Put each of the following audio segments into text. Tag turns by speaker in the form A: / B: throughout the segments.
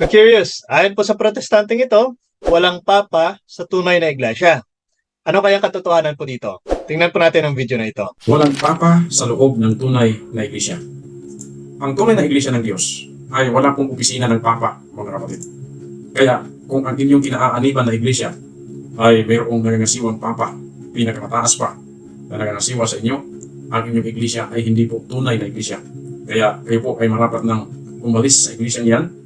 A: Curious, ayon po sa protestanteng ito, walang papa sa tunay na iglesia. Ano kaya katotohanan po dito? Tingnan po natin ang video na ito.
B: Walang papa sa loob ng tunay na iglesia. Ang tunay na iglesia ng Diyos ay wala pong opisina ng papa, mga kapatid. Kaya kung ang inyong kinaaaniban na iglesia ay mayroong nangangasiwang papa, pinakamataas pa na nangangasiwa sa inyo, ang inyong iglesia ay hindi po tunay na iglesia. Kaya kayo po ay marapat ng umalis sa iglesia niyan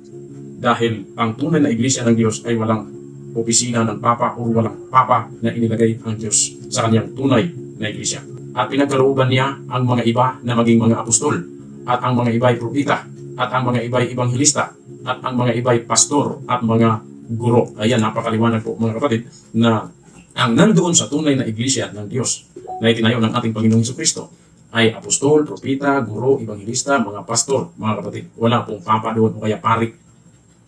B: dahil ang tunay na iglesia ng Diyos ay walang opisina ng Papa o walang Papa na inilagay ang Diyos sa kanyang tunay na iglesia. At pinagkalooban niya ang mga iba na maging mga apostol, at ang mga iba ay propita, at ang mga iba ay ibanghilista, at ang mga iba ay pastor, at mga guro. Ayan, napakaliwanag po mga kapatid na ang nandoon sa tunay na iglesia ng Diyos na itinayo ng ating Panginoong Hesus Kristo ay apostol, propita, guro, ebanghilista, mga pastor, mga kapatid. Wala pong papa doon o kaya pari.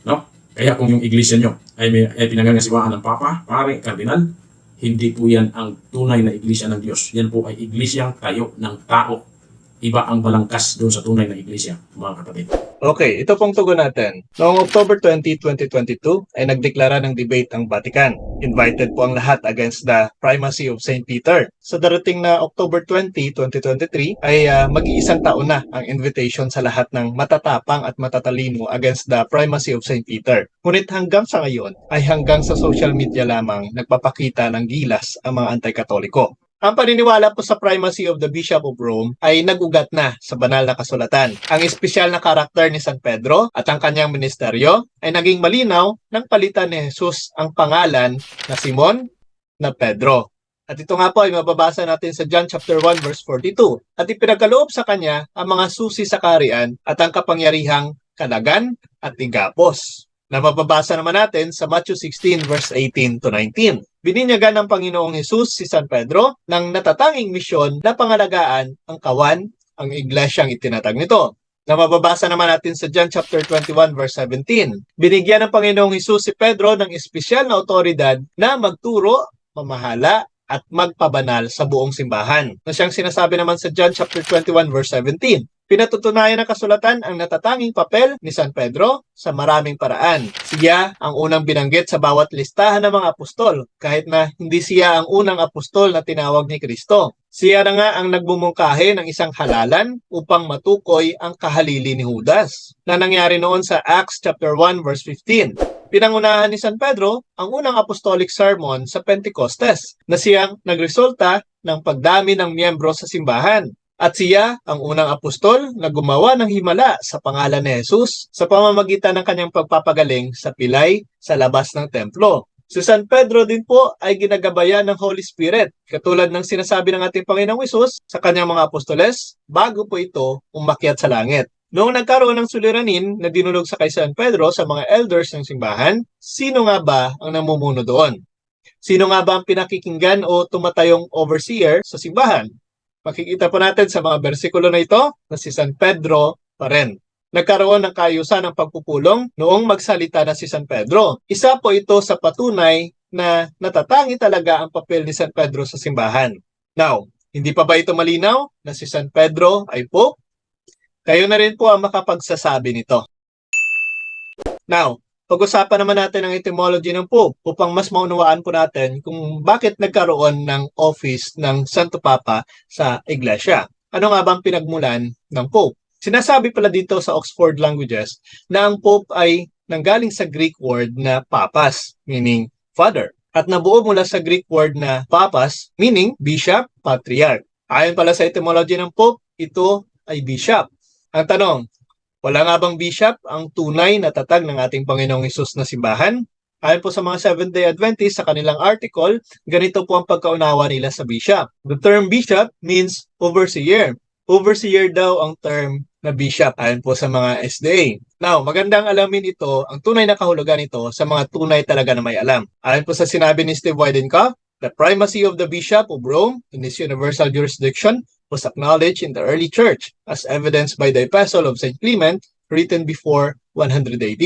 B: No? Kaya kung yung iglesia nyo ay, may, ay pinangangasiwaan ng papa, pare, kardinal, hindi po yan ang tunay na iglesia ng Diyos. Yan po ay iglesyang tayo ng tao. Iba ang balangkas doon sa tunay na iglesia, mga kapatid.
A: Okay, ito pong tugon natin. Noong October 20, 2022, ay nagdeklara ng debate ang Vatican. Invited po ang lahat against the primacy of St. Peter. Sa darating na October 20, 2023, ay ah, mag-iisang taon na ang invitation sa lahat ng matatapang at matatalino against the primacy of St. Peter. Ngunit hanggang sa ngayon, ay hanggang sa social media lamang nagpapakita ng gilas ang mga anti-katoliko. Ang paniniwala po sa primacy of the Bishop of Rome ay nagugat na sa banal na kasulatan. Ang espesyal na karakter ni San Pedro at ang kanyang ministeryo ay naging malinaw nang palitan ni Jesus ang pangalan na Simon na Pedro. At ito nga po ay mababasa natin sa John chapter 1 verse 42. At ipinagkaloob sa kanya ang mga susi sa karian at ang kapangyarihang kalagan at igapos na mababasa naman natin sa Matthew 16 verse 18 to 19. Bininyagan ng Panginoong Hesus si San Pedro ng natatanging misyon na pangalagaan ang kawan, ang iglesyang itinatag nito. Na mababasa naman natin sa John chapter 21 verse 17. Binigyan ng Panginoong Hesus si Pedro ng espesyal na otoridad na magturo, mamahala, at magpabanal sa buong simbahan. Na siyang sinasabi naman sa John chapter 21 verse 17. Pinatutunayan ng kasulatan ang natatanging papel ni San Pedro sa maraming paraan. Siya ang unang binanggit sa bawat listahan ng mga apostol, kahit na hindi siya ang unang apostol na tinawag ni Kristo. Siya na nga ang nagbumungkahi ng isang halalan upang matukoy ang kahalili ni Judas na nangyari noon sa Acts chapter 1 verse 15. Pinangunahan ni San Pedro ang unang apostolic sermon sa Pentecostes na siyang nagresulta ng pagdami ng miyembro sa simbahan. At siya ang unang apostol na gumawa ng himala sa pangalan ni Jesus sa pamamagitan ng kanyang pagpapagaling sa pilay sa labas ng templo. Si San Pedro din po ay ginagabayan ng Holy Spirit, katulad ng sinasabi ng ating Panginoong Isus sa kanyang mga apostoles, bago po ito umakyat sa langit. Noong nagkaroon ng suliranin na dinulog sa kay San Pedro sa mga elders ng simbahan, sino nga ba ang namumuno doon? Sino nga ba ang pinakikinggan o tumatayong overseer sa simbahan? Makikita po natin sa mga bersikulo na ito na si San Pedro pa rin. Nagkaroon ng kayusan ng pagpupulong noong magsalita na si San Pedro. Isa po ito sa patunay na natatangi talaga ang papel ni San Pedro sa simbahan. Now, hindi pa ba ito malinaw na si San Pedro ay Pope? Kayo na rin po ang makapagsasabi nito. Now, pag-usapan naman natin ang etymology ng Pope upang mas maunawaan po natin kung bakit nagkaroon ng office ng Santo Papa sa Iglesia. Ano nga bang pinagmulan ng Pope? Sinasabi pala dito sa Oxford Languages na ang Pope ay nanggaling sa Greek word na papas, meaning father. At nabuo mula sa Greek word na papas, meaning bishop, patriarch. Ayon pala sa etymology ng Pope, ito ay bishop. Ang tanong, wala nga bang bishop ang tunay na tatag ng ating Panginoong Isus na simbahan? Ayon po sa mga Seventh-day Adventist sa kanilang article, ganito po ang pagkaunawa nila sa bishop. The term bishop means overseer. Overseer daw ang term na bishop ayon po sa mga SDA. Now, magandang alamin ito, ang tunay na kahulugan nito sa mga tunay talaga na may alam. Ayon po sa sinabi ni Steve Weidenkopf, the primacy of the Bishop of Rome in his universal jurisdiction was acknowledged in the early church as evidenced by the Epistle of St. Clement written before 100 AD.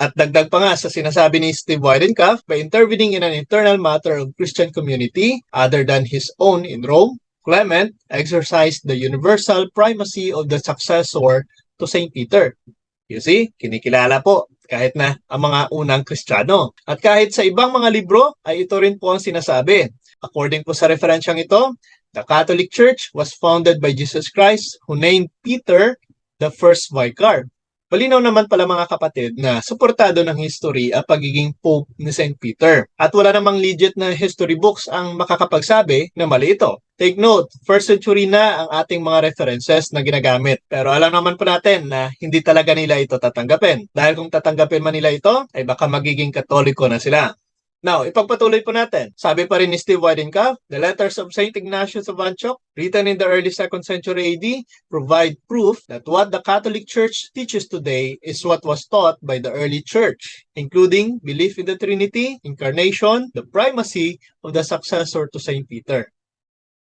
A: At dagdag pa nga sa sinasabi ni Steve Weidenkopf, by intervening in an internal matter of Christian community other than his own in Rome, Clement exercised the universal primacy of the successor to St. Peter. You see, kinikilala po kahit na ang mga unang Kristiyano. At kahit sa ibang mga libro ay ito rin po ang sinasabi. According po sa referensyang ito, the Catholic Church was founded by Jesus Christ who named Peter the first vicar. Malinaw naman pala mga kapatid na suportado ng history ang pagiging Pope ni St. Peter. At wala namang legit na history books ang makakapagsabi na mali ito. Take note, first century na ang ating mga references na ginagamit. Pero alam naman po natin na hindi talaga nila ito tatanggapin. Dahil kung tatanggapin man nila ito, ay baka magiging katoliko na sila. Now, ipagpatuloy po natin. Sabi pa rin ni Steve Weidenkopf, the letters of St. Ignatius of Antioch, written in the early 2nd century AD, provide proof that what the Catholic Church teaches today is what was taught by the early Church, including belief in the Trinity, incarnation, the primacy of the successor to St. Peter.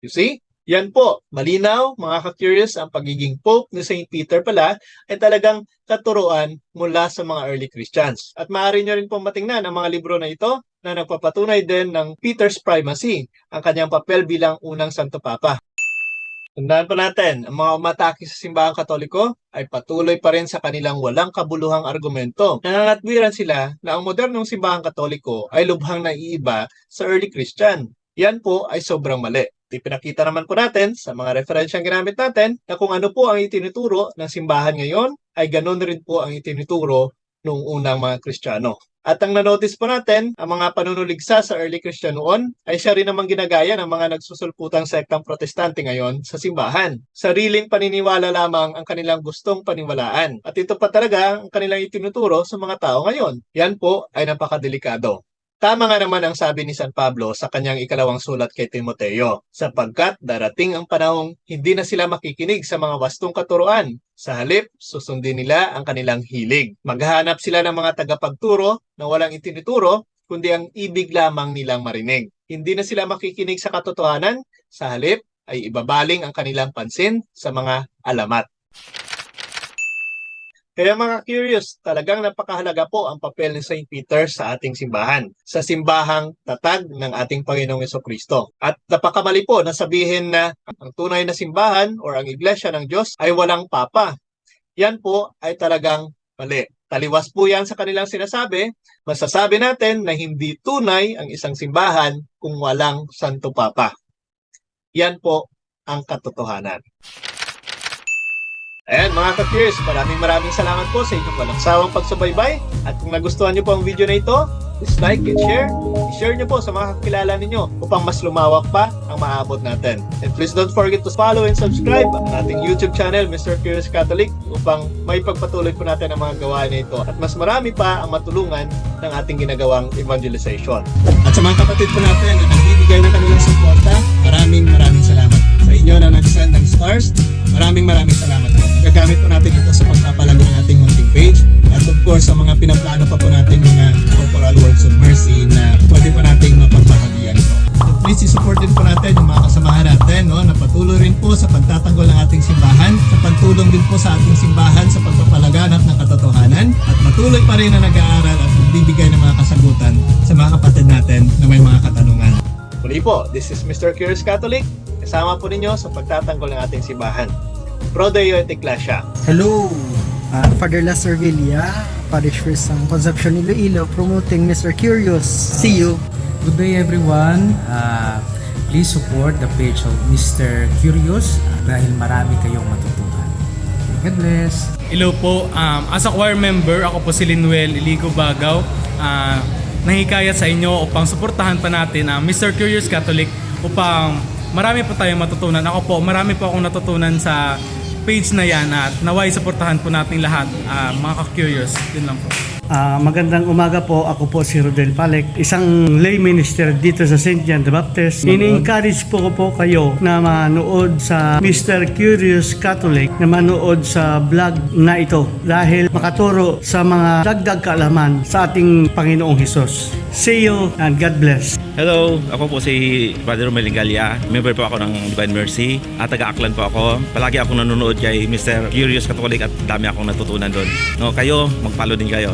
A: You see? Yan po, malinaw, mga ka-curious, ang pagiging Pope ni St. Peter pala ay talagang katuruan mula sa mga early Christians. At maaari nyo rin pong matingnan ang mga libro na ito na nagpapatunay din ng Peter's primacy, ang kanyang papel bilang unang Santo Papa. Tandaan pa natin, ang mga umatake sa simbahang katoliko ay patuloy pa rin sa kanilang walang kabuluhang argumento. Nangangatwiran sila na ang modernong simbahang katoliko ay lubhang naiiba sa early Christian. Yan po ay sobrang mali. Ipinakita naman po natin sa mga referensyang ginamit natin na kung ano po ang itinuturo ng simbahan ngayon ay ganun rin po ang itinuturo nung unang mga Kristiyano. At ang nanotice po natin, ang mga panunuligsa sa early Christian noon ay siya rin namang ginagaya ng mga nagsusulputang sektang protestante ngayon sa simbahan. Sariling paniniwala lamang ang kanilang gustong paniwalaan. At ito pa talaga ang kanilang itinuturo sa mga tao ngayon. Yan po ay napakadelikado. Tama nga naman ang sabi ni San Pablo sa kanyang ikalawang sulat kay Timoteo, sapagkat darating ang panahong hindi na sila makikinig sa mga wastong katuruan. Sa halip, susundin nila ang kanilang hilig. Maghahanap sila ng mga tagapagturo na walang itinuturo, kundi ang ibig lamang nilang marinig. Hindi na sila makikinig sa katotohanan, sa halip ay ibabaling ang kanilang pansin sa mga alamat. Kaya mga curious, talagang napakahalaga po ang papel ni St. Peter sa ating simbahan, sa simbahang tatag ng ating Panginoong Kristo. At napakamali po na sabihin na ang tunay na simbahan o ang iglesia ng Diyos ay walang papa. Yan po ay talagang mali. Taliwas po yan sa kanilang sinasabi. Masasabi natin na hindi tunay ang isang simbahan kung walang Santo Papa. Yan po ang katotohanan. Ayan mga ka-curious, maraming maraming salamat po sa inyong walang sawang pagsubaybay. At kung nagustuhan niyo po ang video na ito, please like and share. I-share niyo po sa mga kakilala ninyo upang mas lumawak pa ang maabot natin. And please don't forget to follow and subscribe ang ating YouTube channel, Mr. Curious Catholic, upang may pagpatuloy po natin ang mga gawain na ito. At mas marami pa ang matulungan ng ating ginagawang evangelization. At sa mga kapatid po natin na nagbibigay ng kanilang suporta, maraming maraming salamat. Sa inyo na nag-send ng stars, maraming maraming salamat po. Gagamit po natin ito sa pagpapalago ng ating munting page. At of course, sa mga pinaplano pa po natin mga corporal works of mercy na pwede po nating mapagbahagian ito. So please support din po natin yung mga kasamahan natin no, na patuloy rin po sa pagtatanggol ng ating simbahan, sa pagtulong din po sa ating simbahan sa pagpapalaganap ng katotohanan at patuloy pa rin na nag-aaral at nagbibigay ng mga kasagutan sa mga kapatid natin na may mga katanungan. Muli po, this is Mr. Curious Catholic. Kasama po ninyo sa pagtatanggol ng ating simbahan. Pro Deo et Ecclesia.
C: Hello, uh, Father Lester Villa, Parish Priest ng Concepcion Iloilo, promoting Mr. Curious. See you.
D: Good day everyone. Uh, please support the page of Mr. Curious dahil marami kayong matutunan. God bless.
E: Hello po, um, as a choir member, ako po si Linuel Iligo Bagaw. Uh, nahikayat sa inyo upang suportahan pa natin ang Mr. Curious Catholic upang marami po tayong matutunan. Ako po, marami po akong natutunan sa page na yan at naway suportahan po natin lahat, ah, mga ka-curious. Yun lang po.
F: Ah, magandang umaga po. Ako po si Rodel Palek, isang lay minister dito sa St. John the Baptist. Ini-encourage po ko po kayo na manood sa Mr. Curious Catholic, na manood sa vlog na ito dahil makaturo sa mga dagdag kaalaman sa ating Panginoong Hesus. See you and God bless.
G: Hello, ako po si Father Romel Galia. Member po ako ng Divine Mercy at taga-Aklan po ako. Palagi akong nanonood kay Mr. Curious Catholic at dami akong natutunan doon. No, kayo, mag-follow din kayo.